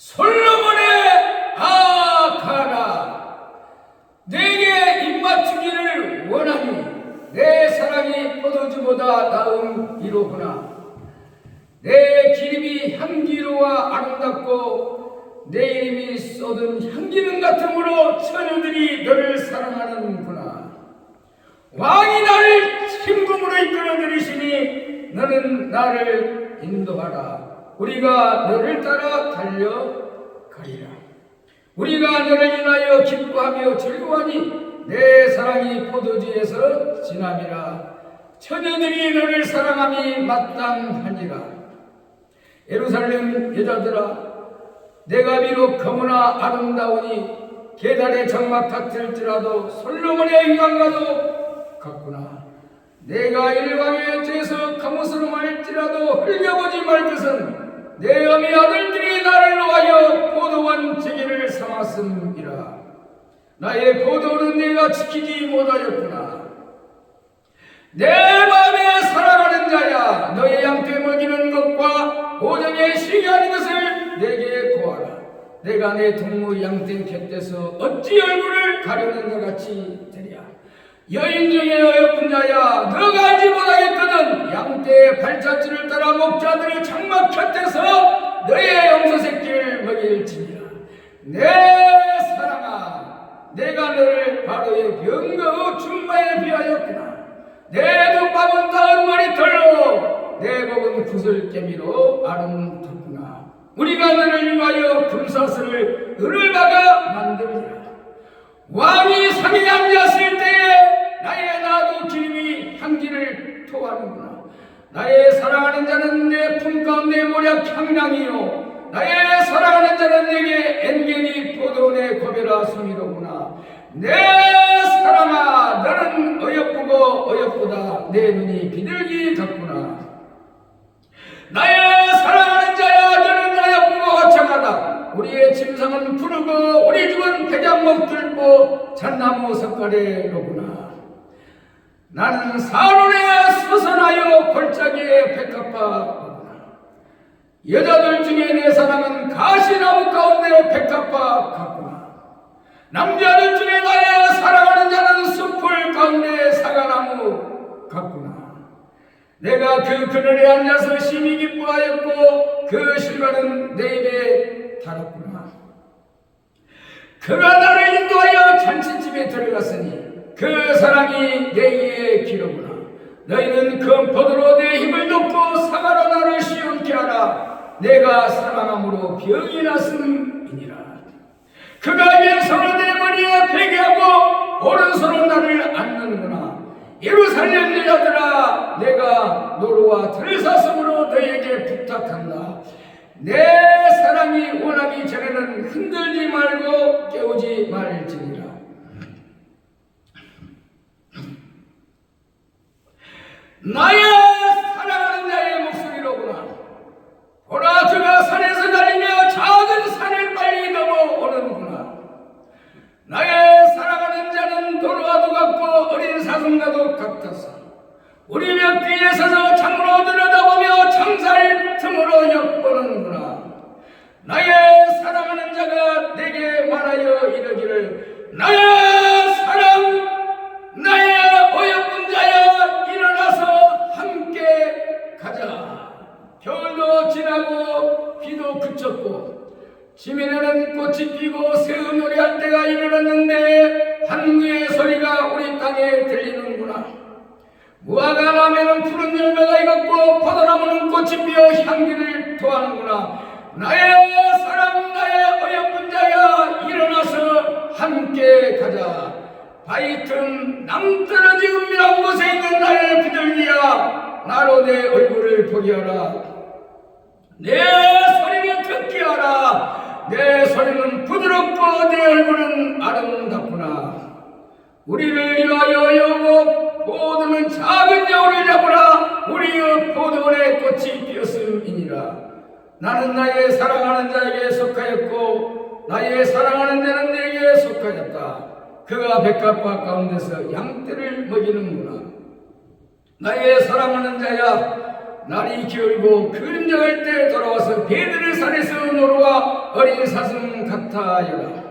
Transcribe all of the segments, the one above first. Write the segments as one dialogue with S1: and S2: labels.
S1: 솔로몬의 아가라. 내게 입맞추기를 원하니 내 사랑이 포도주보다 나은 이로구나. 내 기름이 향기로와 아름답고 내 이름이 쏟은 향기는 같으므로 처녀들이 너를 사랑하는구나. 왕이 나를 침금으로 이끌어 들이시니 너는 나를 인도하라 우리가 너를 따라 달려가리라. 우리가 너를 인하여 기뻐하며 즐거워하니 내 사랑이 포도주에서 지남이라. 처녀들이 너를 사랑함이 마땅하니라. 예루살렘 여자들아 내가 비록 거무나 아름다우니 계달의 장막 같을지라도 솔로몬의 위강과도 같구나. 내가 일왕의 죄에서 감옷으로 말지라도 흘려보지 말 것은 내 어미 아들들이 나를 놓아여 포도원 제기를 삼았음이라. 나의 포도는 내가 지키지 못하였구나. 내 마음에 사랑하는 자야 너의 양떼 먹이는 것과 오정에 쉬게 하는 것을 내게 구하라. 내가 내 동무 양떼 곁에서 어찌 얼굴을 가려는 것 같이 되랴 여인 중에 어여쁜 자야 너가 알지 못하겠거든. 양떼의 발자취를 따라 목자들의 장막 곁에서 너의 염소 새끼를 먹일지니라. 내 사랑아 내가 너를 바로의 병거의 준마에 비하였구나. 내 덮밥은 닿은 머리털로 내 목은 구슬깨미로 아름답구나. 우리가 너를 위하여 금사슬을 은을 박아 만들리라. 왕이 상에 앉았을 때에 나의 나도 기름이 향기를 토하는구나. 나의 사랑하는 자는 내 품 가운데 모략 향량이요. 나의 사랑하는 자는 내게 엔겐이 포도원의 고배라 숨이로구나. 내 사랑아 너는 어여쁘고 어여쁘다. 내 눈이 비둘기 같구나. 나의 사랑하는 자야 너는 어여쁘고 화창하다. 우리의 침상은 푸르고 우리 집은 백양목 들고 잣나무 석가래로구나 나는 사론에 서선하여 골짜기에 백합화로구나. 여자들 중에 내 사랑은 가시나무 가운데 백합화 같구나. 남자들 중에 나의 사랑하는 자는 숲을 가운데 사과나무 같구나. 내가 그 그늘에 앉아서 심히 기뻐하였고 그 실과는 내 입에 달았구나. 그가 나를 인도하여 잔치집에 들어갔으니 그 사랑이 내 이에 기로구나. 너희는 금포도로 내 힘을 돕고 사과로 나를 시원케 하라. 내가 사랑함으로 병이 났음이니라. 그가 왼손을 내 머리에 베개하고 오른손은 나를 안는구나. 예루살렘 여자들아 내가 노루와 들사슴으로 너에게 부탁한다. 내 사랑이 원하기 전에는 흔들지 말고 깨우지 말지니라 나의 사랑하는 자의 목소리로구나. 보라 저가 산에서 달리며 작은 산을 빨리 넘어오는구나. 나의 사랑하는 자는 도로와도 같고 어린 사슴과도 같아서 우리 벽 뒤에 서서 창으로 들여다보며 창살 틈으로 엿보는구나. 나의 사랑하는 자가 내게 말하여 이르기를 나의 나로 내 얼굴을 보게 하라. 내 소리를 듣게 하라. 내 소리는 부드럽고 내 얼굴은 아름답구나. 우리를 위하여 여보 포도는 작은 여우를 잡으라. 우리의 포도원에 꽃이 피었음이니라. 나는 나의 사랑하는 자에게 속하였고 나의 사랑하는 자는 내게 속하였다. 그가 백합과 가운데서 양떼를 먹이는구나 나의 사랑하는 자야 날이 기울고 그림자갈 때 돌아와서 베드를 산에서 노루와 어린 사슴 같아여라.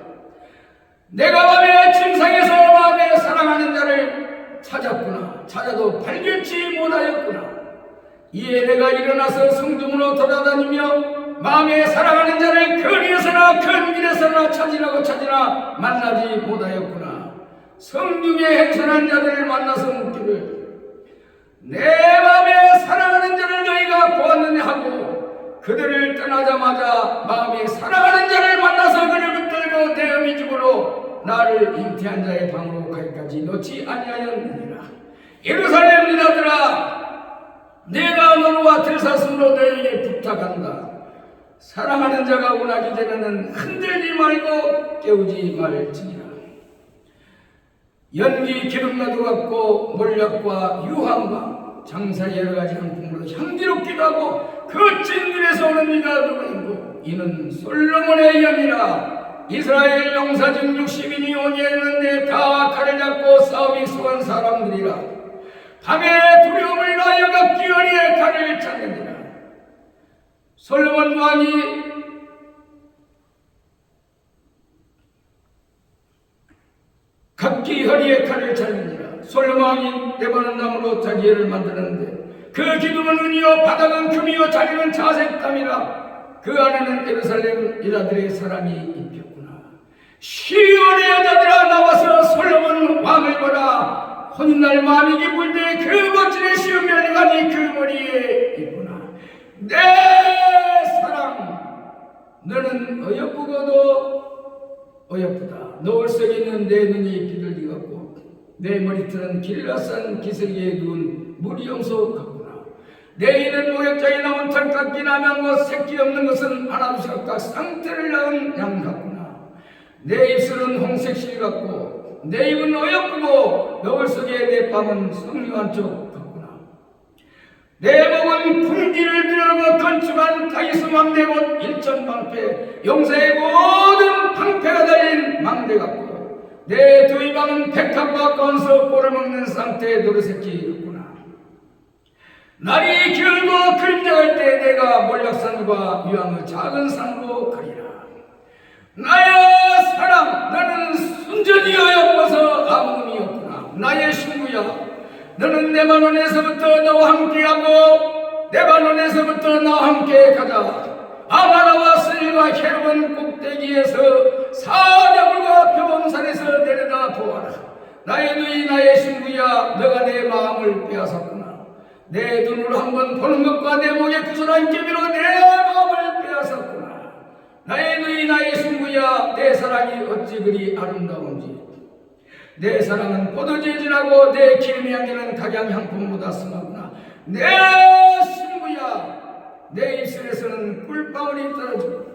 S1: 내가 밤에 침상에서 마음에 사랑하는 자를 찾았구나. 찾아도 발견치 못하였구나. 이에 내가 일어나서 성중으로 돌아다니며 마음에 사랑하는 자를 거리에서나 큰 길에서나 찾으라고 찾으나 만나지 못하였구나. 성중에 행선한 자들을 만나서 묻기를 내 마음에 사랑하는 자를 너희가 보았느냐 하고 그들을 떠나자마자 마음에 사랑하는 자를 만나서 그를 붙들고 내 어미 집으로 나를 잉태한 자의 방으로 가기까지 놓지 아니하였느니라. 예루살렘 이라들아 내가 너와 들사슴으로 너에게 부탁한다. 사랑하는 자가 원하기 전에는 흔들지 말고 깨우지 말지니라. 연기 기름나도 같고 몰약과 유황과 장사 여러 가지 향품으로 향기롭기도 하고 그 찐들에서 오는 이가 누구인고 이는 솔로몬의 영이라. 이스라엘 용사 중 60인이 오니했는데 다 칼을 잡고 싸움이 수한 사람들이라. 밤에 두려움을 나여 각기 어리에 칼을 찾느니라. 솔로몬 왕이 각기 허리에 칼을 차느니라 솔로몬이 레바논 나무로 자기 애를 만드는데 그 기둥은 은이요 바닥은 금이요 자리는 자색감이라 그 안에는 예루살렘 이라들의 사람이 입혔구나. 시온의 여자들아 나와서 솔로몬 왕을 보라. 혼날 마음이 기쁠 때 그 멋진 시온 멸리관이 그 머리에 있구나. 내 사랑 너는 어여쁘고도 어여쁘다. 노을 속에 있는 내 눈이 같고 내 머리털은 길라산 기슭에 누운 무리용소 같구나. 내 이는 모욕장에 나온 털깎이 나면 것 새끼 없는 것은 각각 상태를 낳은 양 같구나. 내 입술은 홍색 실 같고 내 입은 어여쁘고 노을 속에 내 뺨은 성류한 쪽 같구나. 내 목은 군기를 들어가 건축한 다이스 망대곧 일천방패 용사의 모든 방패가 달린 망대 같고 내두 입안은 백합과 건서 꼴을 먹는 상태의 노르새끼 같구나. 날이 길고 그림자갈 때 내가 몰락산과 유황의 작은 산으로 가리라. 나의 사랑 너는 순전히 어여뻐서 아무 의미 없구나. 나의 친구야 너는 레바논에서부터 나와 함께하고 레바논에서부터 나와 함께 가자. 아마나와 스릴과 헤르본 꼭대기에서 사자굴과 표범산에서 내려다 보아라. 나의 누이 나의 친구야 너가 내 마음을 빼앗았구나. 내 눈으로 한번 보는 것과 내 목에 구슬한 깨비로 내 마음을 빼앗았구나. 나의 누이 나의 친구야 내 사랑이 어찌 그리 아름다운지. 내 사랑은 포도주에 진하고 내 기름의 향기는 각양 향품보다 승하구나. 내 친구야 내 입술에서는 꿀방울이 떨어지고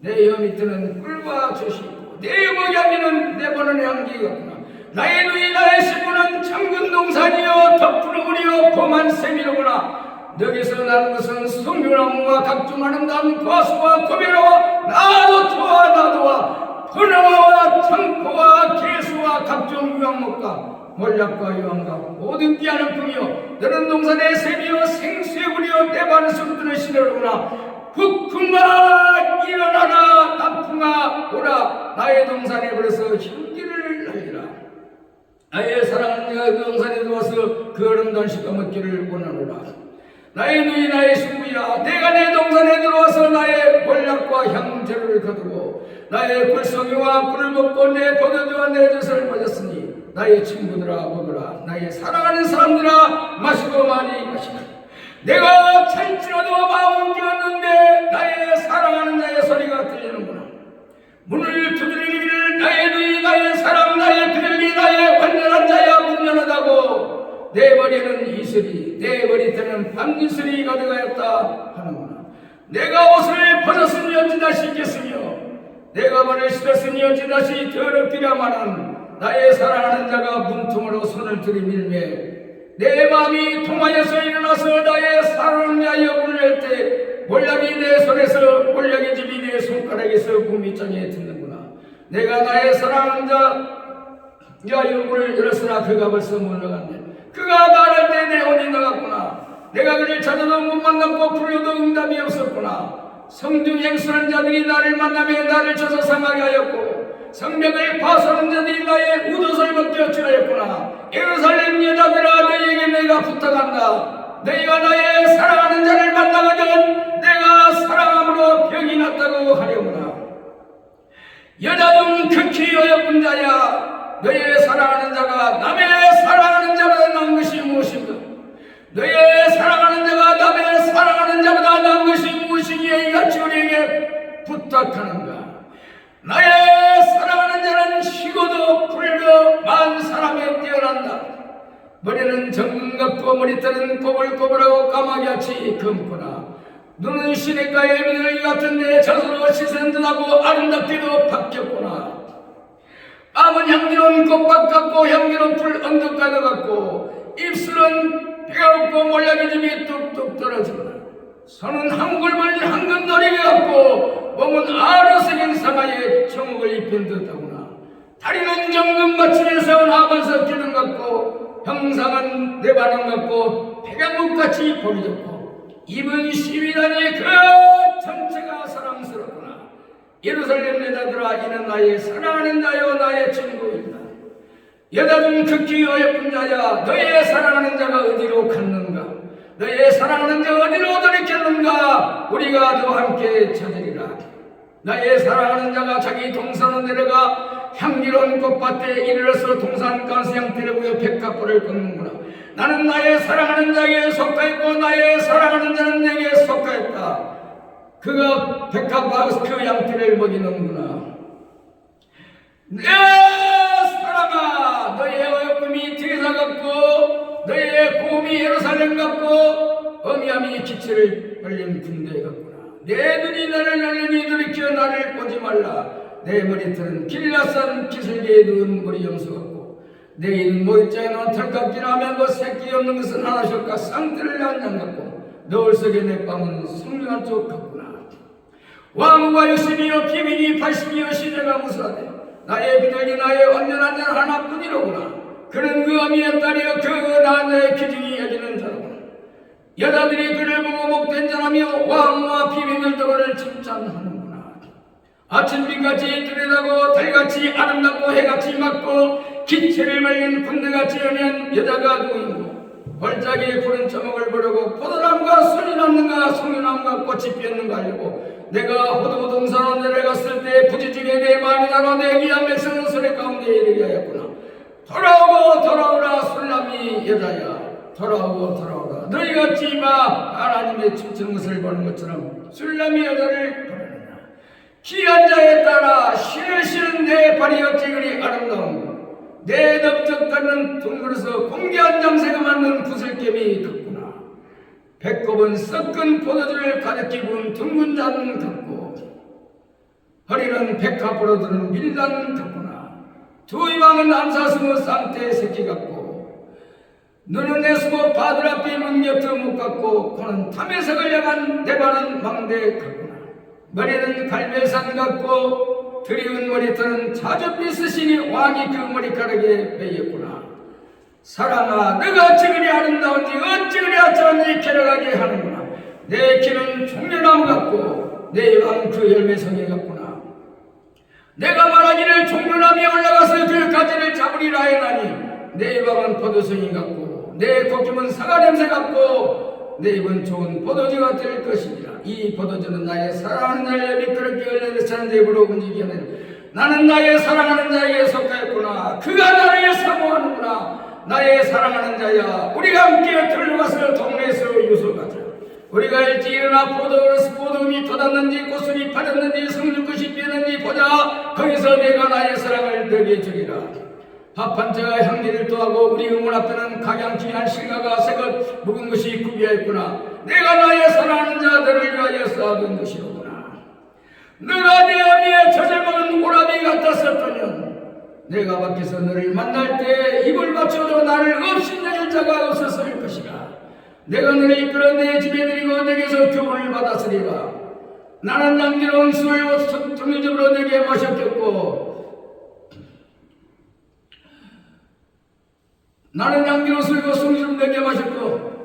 S1: 내 혀 밑에는 꿀과 젖이 있고 내 목향기는 내 보는 향기 같구나. 나의 누이 나의 친구는 창근 동산이요 덮푸른 물이요 범한 샘이로구나. 여기서 나는 것은 성류나무와 각종 아름다운 과수와 고메로와 나도 좋아 나도 와 분화와 청포와 개수와 각종 유황목과 몰약과 유황과 모든 귀한 품이요. 너는 농산의 샘이요 생수의 내 많은 소리들을 시려오구나 북풍아 일어나라 남풍아 오라 나의 동산에 버려서 향기를 날리라. 나의 사랑하는 동산에 들어와서 그 아름다운 식가 먹기를 원하노라. 나의 누이 나의 신부야 내가 내 동산에 들어와서 나의 몰약과 향재를 거두고 나의 굴성이와 꿀을 먹고 내 포도주와 내 젖을 마셨으니 나의 친구들아 먹으라. 나의 사랑하는 사람들아 마시고 많이 마시라 내가 찬지라도 마음은 깨었는데 나의 사랑하는 자의 소리가 들리는구나. 문을 두드리기를 나의 누이 나의 사랑 나의 그들이 나의 완전한 자야 문연하다고 내 머리는 이슬이 내 머리털은 밤이슬이 가득하였다 하는구나. 내가 옷을 벗었으니 어찌다 씻겠으며 내가 발을 씻었으니 어찌 다시 더럽기라마는 나의 사랑하는 자가 문틈으로 손을 들이밀매 내 마음이 통하여서 일어나서 나의 사랑을 위하여 부를 때 몰락이 내 손에서 몰락의 집이 내 손가락에서 구미장에 듣는구나. 내가 나의 사랑하는 자 야유를 열었으나 그가 벌써 물러갔네 그가 말할 때 내 혼이 나갔구나. 내가 그를 찾아도 못 만났고 불러도 응답이 없었구나. 성중 행수하는 자들이 나를 만나며 나를 쳐서 상하게 하였고 성벽을 파손한 자들이 나의 우도을 벗겨 주하였구나. 예루살렘 여자들아 너희에게 내가 부탁한다. 너희가 나의 사랑하는 자를 만나거든 내가 사랑함으로 병이 났다고 하려구나. 여자 중 극히 어여쁜 자야. 너의 사랑하는 자가 남의 사랑하는 자보다 나은 것이 무엇인가? 너의 사랑하는 자가 남의 사랑하는 자보다 나은 것이 무엇이기에 이같이 우리에게 부탁하는가? 나의 쉬고도 불며 만 사람에 뛰어난다. 머리는 정금 같고 머리털은 꼬불꼬불하고 까마귀같이 검구나 눈은 시냇가의 미늘이 같은데 젖으로 씻은 듯하고 아름답게도 바뀌었구나. 암은 향기로운 꽃밭 같고 향기로운 풀 언덕가드 같고 입술은 배가 없고 몰락이 이 뚝뚝 떨어지구나 손은 한골벌 한근더리게 같고 몸은 아르색인 사마에 청옥을 입힌 듯하구나 다리는 정금 맞춤에서 나만서 기는 같고 형상은 내 반응 같고 백양목같이 보기 좋고 입은 시위단의 그 전체가 사랑스럽구나. 예루살렘 여자들아 이는 나의 사랑하는 자요? 나의 친구이다. 여자 중 극히 어여쁜 자야 너의 사랑하는 자가 어디로 갔는가? 너의 사랑하는 자 어디로 돌이켰는가? 우리가 너 함께 찾으리라. 나의 사랑하는 자가 자기 동산으로 내려가 향기로운 꽃밭에 이르러서 동산 가스양 데려보여 백합불을 걷는구나. 나는 나의 사랑하는 자에게 속하였고 나의 사랑하는 자는 내게 속하였다. 그가 백합과 그 양떼를 먹이는구나. 내 사랑아 너의 어여쁨이 대사 같고 너의 고음이 예루살렘 같고 어미함이 기체를 벌린 군대 같구나. 내 눈이 나를 날림이 돌이켜 나를 보지 말라 내 머리털은 길라산 기슭에 누운 머리 염소 같고 내 입은 모입장에 놓은 털깍지라면 그 새끼 없는 것은 하나씩과 쌍들을 한장 같고 너울 속에 내 빵은 성령한 쪽 같구나. 왕후가 육십이요 비밀이 팔십이요 시대가 무수하되 나의 비둘기 나의 온전한 자는 하나뿐이로구나. 그는 그 어미의 딸이여 그 나의 기중이 여기는 자로구나. 여자들이 그를 보고 목된 자라며 왕과 비밀들도 그를 칭찬하는구나 아침빛같이 뚜렷하고 달같이 아름답고 해같이 맑고 기체를 말린 군대같이 여면 여자가 누구인고? 벌짝이 푸른 처먹을 보려고 포도나무가 순이 났는가 송이나무가 꽃이 피었는가 하려고 내가 호두 동산으로 내려갔을 때 부지 중에 내 마음이 나로 내 귀한 백성은 소리 가운데 이르게 하였구나. 돌아오고 돌아오라 술람이 여자야. 돌아오고 돌아오라. 너희 같이 봐 하나님의 춤추는 것을 보는 것처럼 술람이 여자를 보내느냐 귀한 자에 따라 신은 내 발이 어찌 그리 아름다운가 내 넓적다는 둥그러서 공개한 장새가 만든 구슬개미 같구나. 배꼽은 썩은 포도주를 가득히 부은 둥근 잔 같고 허리는 백합으로 드는 밀단 같구나. 두 이방은 암사스무 쌍태 새끼 같고 눈은 내수고 바들 앞에 문여트 못 같고 코는 탐에석을 향한 내 발은 망대 같구나 머리는 갈멜산 같고 드리운 머리털은 자주빛 쓰시니 왕이 그 머리카락에 베였구나. 사랑아 너가 어찌 그리 아름다운지 어찌 그리 아름다운지 캐러가게 하는구나. 내 키는 종려나무 같고 내 입은 그 열매성에 같구나. 내가 말하기를 종려나무에 올라가서 그 가지를 잡으리라 해나니 내 입은 포도송이 같고 내 콧김은 사과 냄새 같고 내 입은 좋은 포도주가 될 것이니라 이 포도주는 나의 사랑하는 자의 미끄럽게 흘려내 차는 입으로 움직이게 하는 나는 나의 사랑하는 자에게 속하였구나. 그가 나를 사모하는구나. 나의 사랑하는 자야 우리가 함께 들러가서 동네에서 유서가자. 우리가 일찍 일어나 포도를 포도음이 돋았는지 꽃술이 파졌는지 성육것이 피었는지 보자. 거기서 내가 나의 사랑을 너게 주리라 합한 자가 향기를 더하고 우리 의문 앞에는 각양기한 실과가 새것 묵은 것이 구비하였구나. 내가 나의 사랑하는 자들을 위하여 쌓아둔 것이로구나. 너가 내 어미의 젖을 먹은 오라비 같았었더니 내가 밖에서 너를 만날 때 입을 맞춰도 나를 없인여길 자가 없었을 것이라. 내가 너를 이끌어 내 집에 드리고 내게서 교훈을 받았으리라. 나는 남기로운 술을 정리적으로 내게 마셨겠고 나는 양기로 술고 송주름 내게 마셨고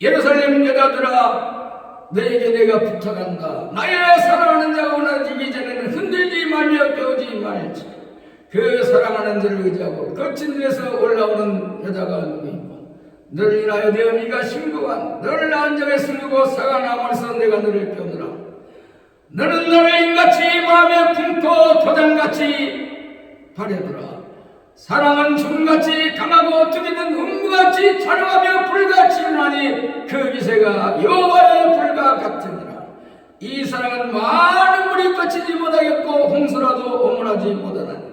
S1: 예루살렘 여자들아 너에게 내가 부탁한다. 나의 사랑하는 자가 원하지기 전에는 흔들지 말며 깨우지 말지. 그 사랑하는 자를 의지하고 거친 데서 올라오는 여자가 누구인고 너를 인하여 내 어미가 신부한 너를 낳은 자가 숨기고 사가 남아서 내가 너를 깨우느라 너는 나를 인같이 마음에 품고 도장같이 바래더라 사랑은 죽음같이 강하고 뜨기는 음부같이 자랑하며 불같이 일어나니 그 기세가 여호와의 불과 같으니라. 이 사랑은 많은 물이 거치지 못하겠고 홍수라도 오물하지 못하나니.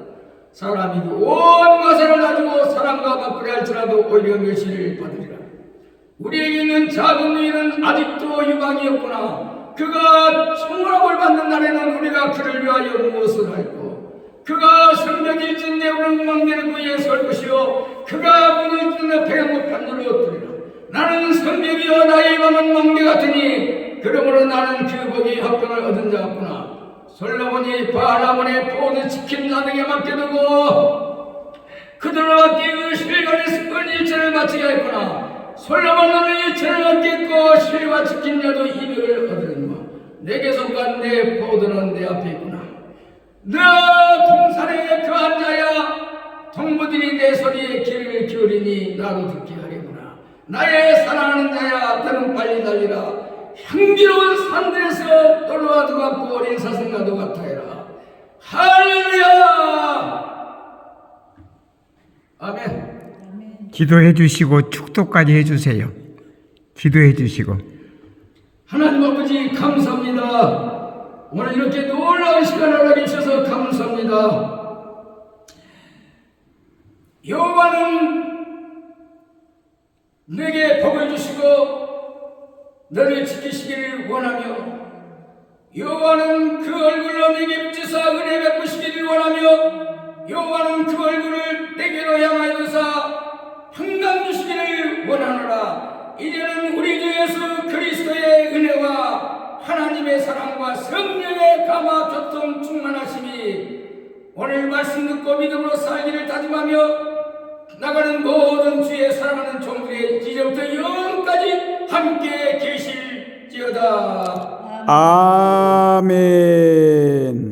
S1: 사람이 온 것을 가지고 사랑과 바꾸려 할지라도 오히려 멸시를 받으리라. 우리에게 있는 작은 누이는 아직도 유방이었구나. 그가 청혼함을 받는 날에는 우리가 그를 위하여 무엇을 할고 그가 성벽일진 내오는 망대를 위에 설 것이요 그가 문을 뚫는 배경을 판으로 뚫리라 나는 성벽이여 나의 방은 망대 같으니 그러므로 나는 그 복이 합병을 얻은 자 같구나 솔로몬이 바라몬의 포도 지킨 자에게 맡겨두고 그들을 얻기 그 실간의 습관 일체를 마치게 했구나. 솔로몬은 일체를 얻겠고 실과 지킨 자도 이백을 얻으리마. 내게 속한 내 포도는 내 앞에 있구나. 너 동산에 그한 자야. 동무들이 내 소리에 귀를 기울이니 나도 듣게 하려구나. 나의 사랑하는 자야 너는 빨리 달리라. 향기로운 산들에서 떨어와도 같고 어린 사슴과도 같아라. 할렐루야! 아멘.
S2: 기도해 주시고 축도까지 해 주세요. 기도해 주시고
S1: 하나님 아버지 감사합니다. 오늘 이렇게 놀라운 시간을 하게 주셔서 감사합니다. 여호와는 내게 복을 주시고 너를 지키시기를 원하며 여호와는 그 얼굴로 내게 성령의 감화 교통 충만하심이 오늘 말씀 듣고 믿음으로 살기를 다짐하며 나가는 모든 주의 사랑하는 종들의 이제부터 영까지 함께 계실지어다.
S2: 아멘.